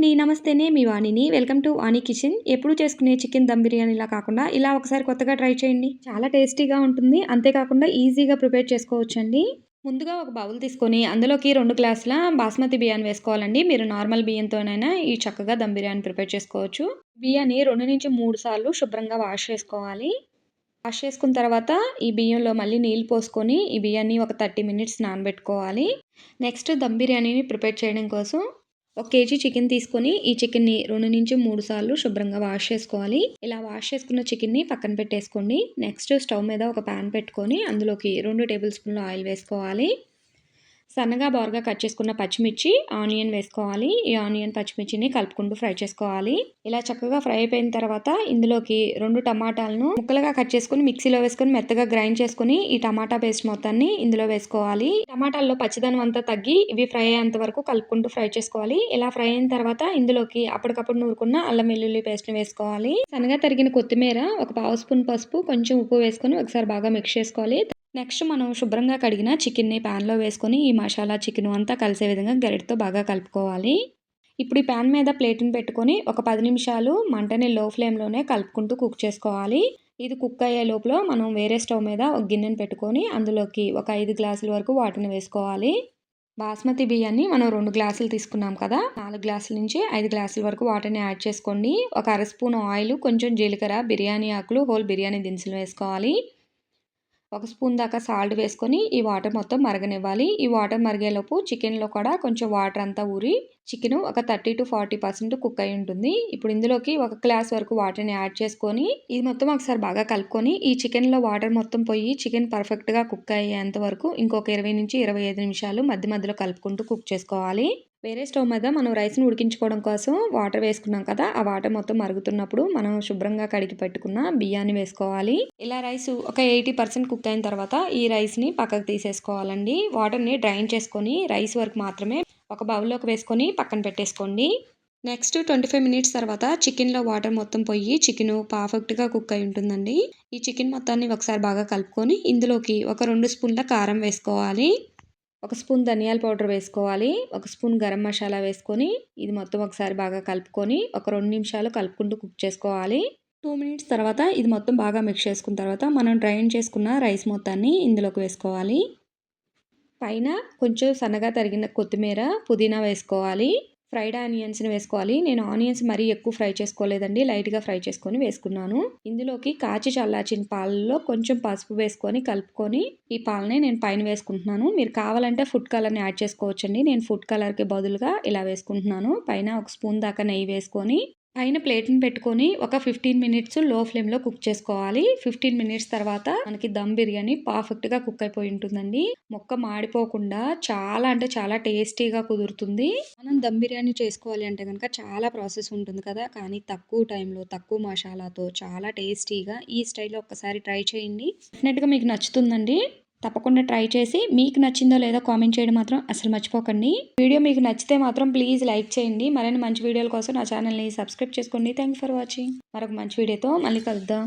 అండి నమస్తేనే మీ వాణిని. Welcome to Vani kitchen. ఎప్పుడు చేసుకునే చికెన్ దమ్ బిర్యానీలా కాకుండా ఇలా ఒకసారి కొత్తగా ట్రై చేయండి. చాలా టేస్టీగా ఉంటుంది. అంతేకాకుండా ఈజీగా ప్రిపేర్ చేసుకోవచ్చండి. ముందుగా ఒక బౌల్ తీసుకొని అందులోకి రెండు గ్లాసుల బాస్మతి బియ్యాన్ని వేసుకోవాలండి. మీరు నార్మల్ బియ్యంతోనైనా ఈ చక్కగా దమ్ బిర్యానీ ప్రిపేర్ చేసుకోవచ్చు. బియ్యాన్ని రెండు నుంచి మూడు సార్లు శుభ్రంగా వాష్ చేసుకోవాలి. వాష్ చేసుకున్న తర్వాత ఈ బియ్యంలో మళ్ళీ నీళ్ళు పోసుకొని ఈ బియ్యాన్ని ఒక థర్టీ మినిట్స్ నానబెట్టుకోవాలి. నెక్స్ట్ దమ్ బిర్యానీని ప్రిపేర్ చేయడం కోసం ఒక కేజీ చికెన్ తీసుకొని ఈ చికెన్ని రెండు నుంచి మూడు సార్లు శుభ్రంగా వాష్ చేసుకోవాలి. ఇలా వాష్ చేసుకున్న చికెన్ని పక్కన పెట్టేసుకోండి. నెక్స్ట్ స్టవ్ మీద ఒక ప్యాన్ పెట్టుకొని అందులోకి రెండు టేబుల్ స్పూన్లు ఆయిల్ వేసుకోవాలి. సన్నగా బారుగా కట్ చేసుకున్న పచ్చిమిర్చి ఆనియన్ వేసుకోవాలి. ఈ ఆనియన్ పచ్చిమిర్చిని కలుపుకుంటూ ఫ్రై చేసుకోవాలి. ఇలా చక్కగా ఫ్రై అయిపోయిన తర్వాత ఇందులోకి రెండు టమాటాలను ముక్కలుగా కట్ చేసుకుని మిక్సీలో వేసుకొని మెత్తగా గ్రైండ్ చేసుకుని ఈ టమాటా పేస్ట్ మొత్తాన్ని ఇందులో వేసుకోవాలి. టమాటాల్లో పచ్చిదనం అంతా తగ్గి ఇవి ఫ్రై అయ్యేంత వరకు కలుపుకుంటూ ఫ్రై చేసుకోవాలి. ఇలా ఫ్రై అయిన తర్వాత ఇందులోకి అప్పటికప్పుడు నూరుకున్న అల్లం వెల్లుల్లి పేస్ట్ని వేసుకోవాలి. సన్నగా తరిగిన కొత్తిమీర ఒక పావు స్పూన్ పసుపు కొంచెం ఉప్పు వేసుకొని ఒకసారి బాగా మిక్స్ చేసుకోవాలి. నెక్స్ట్ మనం శుభ్రంగా కడిగిన చికెన్ని ప్యాన్లో వేసుకొని ఈ మసాలా చికెన్ అంతా కలిసే విధంగా గరిటతో బాగా కలుపుకోవాలి. ఇప్పుడు ఈ ప్యాన్ మీద ప్లేట్ని పెట్టుకొని ఒక పది నిమిషాలు మంటని లో ఫ్లేమ్లోనే కలుపుకుంటూ కుక్ చేసుకోవాలి. ఇది కుక్ అయ్యే లోపల మనం వేరే స్టవ్ మీద ఒక గిన్నెను పెట్టుకొని అందులోకి ఒక ఐదు గ్లాసుల వరకు వాటిని వేసుకోవాలి. బాస్మతి బియ్యాన్ని మనం రెండు గ్లాసులు తీసుకున్నాం కదా నాలుగు గ్లాసుల నుంచి ఐదు గ్లాసుల వరకు వాటర్ని యాడ్ చేసుకోండి. ఒక అర స్పూన్ ఆయిల్ కొంచెం జీలకర్ర బిర్యానీ ఆకులు హోల్ బిర్యానీ దినుసులు వేసుకోవాలి. ఒక స్పూన్ దాకా సాల్ట్ వేసుకొని ఈ వాటర్ మొత్తం మరగనివ్వాలి. ఈ వాటర్ మరిగేలోపు చికెన్లో కూడా కొంచెం వాటర్ అంతా ఊరి చికెన్ ఒక thirty to forty percent cook అయి ఉంటుంది. ఇప్పుడు ఇందులోకి ఒక గ్లాస్ వరకు వాటర్ని యాడ్ చేసుకొని ఇది మొత్తం ఒకసారి బాగా కలుపుకొని ఈ చికెన్లో వాటర్ మొత్తం పోయి చికెన్ పర్ఫెక్ట్గా కుక్ అయ్యేంత వరకు ఇంకొక ఇరవై నుంచి ఇరవై ఐదు నిమిషాలు మధ్య మధ్యలో కలుపుకుంటూ కుక్ చేసుకోవాలి. వేరే స్టవ్ మీద మనం రైస్ని ఉడికించుకోవడం కోసం వాటర్ వేసుకున్నాం కదా ఆ వాటర్ మొత్తం మరుగుతున్నప్పుడు మనం శుభ్రంగా కడిగి పెట్టుకున్న బియ్యాన్ని వేసుకోవాలి. ఇలా రైస్ ఒక ఎయిటీ పర్సెంట్ కుక్ అయిన తర్వాత ఈ రైస్ని పక్కకు తీసేసుకోవాలండి. వాటర్ని డ్రైన్ చేసుకొని రైస్ వరకు మాత్రమే ఒక బౌల్లోకి వేసుకొని పక్కన పెట్టేసుకోండి. నెక్స్ట్ ట్వంటీ ఫైవ్ మినిట్స్ తర్వాత చికెన్లో వాటర్ మొత్తం పోయి చికెన్ పర్ఫెక్ట్గా కుక్ అయి ఉంటుందండి. ఈ చికెన్ మొత్తాన్ని ఒకసారి బాగా కలుపుకొని ఇందులోకి ఒక రెండు స్పూన్ల కారం వేసుకోవాలి. ఒక స్పూన్ ధనియాల పౌడర్ వేసుకోవాలి. ఒక స్పూన్ గరం మసాలా వేసుకొని ఇది మొత్తం ఒకసారి బాగా కలుపుకొని ఒక రెండు నిమిషాలు కలుపుకుంటూ కుక్ చేసుకోవాలి. టూ మినిట్స్ తర్వాత ఇది మొత్తం బాగా మిక్స్ చేసుకున్న తర్వాత మనం డ్రైన్ చేసుకున్న రైస్ మొత్తాన్ని ఇందులోకి వేసుకోవాలి. పైన కొంచెం సన్నగా తరిగిన కొత్తిమీర పుదీనా వేసుకోవాలి. ఫ్రైడ్ ఆనియన్స్ని వేసుకోవాలి. నేను ఆనియన్స్ మరీ ఎక్కువ ఫ్రై చేసుకోలేదండి. లైట్గా ఫ్రై చేసుకొని వేసుకున్నాను. ఇందులోకి కాచి చల్లార్చిన పాలలో కొంచెం పసుపు వేసుకొని కలుపుకొని ఈ పాలని నేను పైన వేసుకుంటున్నాను. మీరు కావాలంటే ఫుడ్ కలర్ని యాడ్ చేసుకోవచ్చండి. నేను ఫుడ్ కలర్కి బదులుగా ఇలా వేసుకుంటున్నాను. పైన ఒక స్పూన్ దాకా నెయ్యి వేసుకొని పైన ప్లేట్ని పెట్టుకొని ఒక ఫిఫ్టీన్ మినిట్స్లో ఫ్లేమ్లో కుక్ చేసుకోవాలి. ఫిఫ్టీన్ మినిట్స్ తర్వాత మనకి దమ్ బిర్యానీ పర్ఫెక్ట్గా కుక్ అయిపోయి ఉంటుందండి. మొక్క మాడిపోకుండా చాలా అంటే చాలా టేస్టీగా కుదురుతుంది. మనం దమ్ బిర్యానీ చేసుకోవాలి అంటే కనుక చాలా ప్రాసెస్ ఉంటుంది కదా. కానీ తక్కువ టైంలో తక్కువ మసాలాతో చాలా టేస్టీగా ఈ స్టైల్లో ఒక్కసారి ట్రై చేయండి. డెఫినెట్గా మీకు నచ్చుతుందండి. తప్పకుండా ట్రై చేసి మీకు నచ్చిందో లేదో కామెంట్ చేయడం మాత్రం అసలు మర్చిపోకండి. వీడియో మీకు నచ్చితే మాత్రం ప్లీజ్ లైక్ చేయండి. మరిన్ని మంచి వీడియోల కోసం నా ఛానల్ని సబ్స్క్రైబ్ చేసుకోండి. థ్యాంక్ ఫర్ వాచింగ్ మరొక మంచి వీడియోతో మళ్ళీ కలుద్దాం.